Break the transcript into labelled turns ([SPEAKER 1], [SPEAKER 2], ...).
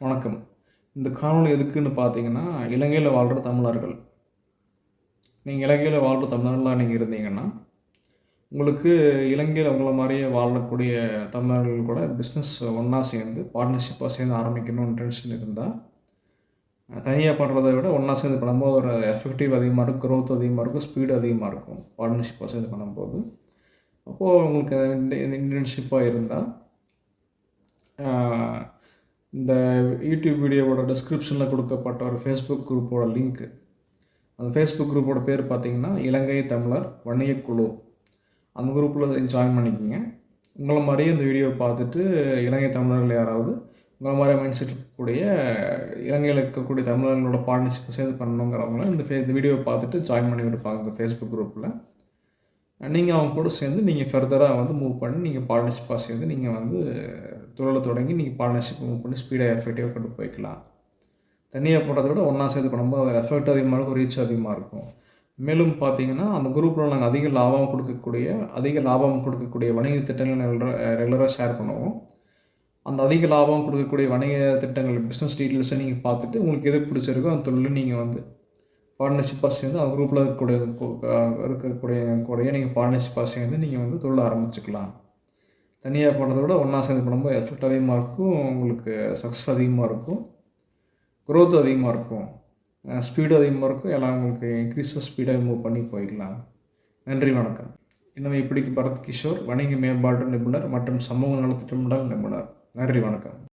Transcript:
[SPEAKER 1] வணக்கம். இந்த காணொலி எதுக்குன்னு பார்த்தீங்கன்னா இலங்கையில் வாழ்கிற தமிழர்கள். நீங்கள் இலங்கையில் வாழ்கிற தமிழர்களாக நீங்கள் இருந்தீங்கன்னா உங்களுக்கு இலங்கையில் உங்களை மாதிரியே வாழக்கூடிய தமிழர்கள் கூட பிஸ்னஸ் ஒன்றா சேர்ந்து பார்ட்னர்ஷிப்பாக சேர்ந்து ஆரம்பிக்கணும்னு டென்ஷன் இருந்தால் தனியாக பண்ணுறதை விட ஒன்றா சேர்ந்து பண்ணும்போது ஒரு எஃபெக்டிவ் அதிகமாக இருக்கும் க்ரோத் அதிகமாக இருக்கும் ஸ்பீடு அதிகமாக இருக்கும் பார்ட்னர்ஷிப்பாக சேர்ந்து பண்ணும்போது. அப்போது உங்களுக்கு இன்டர்ன்ஷிப்பாக இருந்தால் இந்த யூடியூப் வீடியோவோட டிஸ்கிரிப்ஷனில் கொடுக்கப்பட்ட ஒரு ஃபேஸ்புக் குரூப்போட லிங்க்கு அந்த ஃபேஸ்புக் குரூப்போட பேர் பார்த்தீங்கன்னா இலங்கை தமிழர் வணிகக்குழு. அந்த குரூப்பில் ஜாயின் பண்ணிக்கோங்க. உங்களை மாதிரியே இந்த வீடியோவை பார்த்துட்டு இலங்கை தமிழர்கள் யாராவது உங்களை மாதிரி மைண்ட் செட் இருக்கக்கூடிய இலங்கையில் இருக்கக்கூடிய தமிழர்களோட பார்ட்னர்ஷிப் சேர்ந்து பண்ணணுங்கிறவங்கள இந்த ஃபே இந்த வீடியோவை பார்த்துட்டு ஜாயின் பண்ணி விடுப்பாங்க இந்த ஃபேஸ்புக் குரூப்பில் நீங்கள் அவங்க கூட சேர்ந்து நீங்கள் ஃபர்தராக வந்து மூவ் பண்ணி நீங்கள் பார்ட்னர்ஷிப்பாக சேர்ந்து நீங்கள் வந்து தொழிலை தொடங்கி நீங்கள் பார்ட்னர்ஷிப் மூவ் பண்ணி ஸ்பீடாக எஃபெக்டிவாக கொண்டு போய்க்கலாம். தனியாக போடுறத விட ஒன்றா சேர்த்து பண்ணும்போது அதில் எஃபெக்ட் அதிகமாக இருக்கும் ரீச் அதிகமாக இருக்கும். மேலும் பார்த்தீங்கன்னா அந்த குரூப்பில் நாங்கள் அதிக லாபம் கொடுக்கக்கூடிய அதிக லாபம் கொடுக்கக்கூடிய வணிக திட்டங்களை ரெகுலராக ஷேர் பண்ணுவோம். அந்த அதிக லாபம் கொடுக்கக்கூடிய வணிக திட்டங்கள் பிஸ்னஸ் டீட்டெயில்ஸை நீங்கள் பார்த்துட்டு உங்களுக்கு எது பிடிச்சிருக்கோ அந்த தொழில் நீங்கள் வந்து பார்ட்னர்ஷிப்பாக சேர்ந்து அந்த குரூப்பில் இருக்கக்கூடிய இருக்கக்கூடிய கூடயே நீங்கள் பார்ட்னர்ஷிப்பாக சேர்ந்து நீங்கள் வந்து தொழில் ஆரம்பிச்சுக்கலாம். தனியாக பண்ணுறத விட ஒன்றா சேர்ந்து பண்ணும்போது எஃபெக்ட் அதிகமாக இருக்கும். உங்களுக்கு சக்ஸஸ் அதிகமாக இருக்கும். க்ரோத் அதிகமாக இருக்கும். ஸ்பீடு அதிகமாக இருக்கும். எல்லாம் உங்களுக்கு இன்க்ரீஸாக ஸ்பீடாக மூவ் பண்ணி போய்க்கலாம் நன்றி வணக்கம். இன்னும் இப்படிக்கு பரத் கிஷோர். வணிக மேம்பாட்டு நிபுணர் மற்றும் சமூக நலத்திட்டமிடல் நிபுணர். நன்றி வணக்கம்.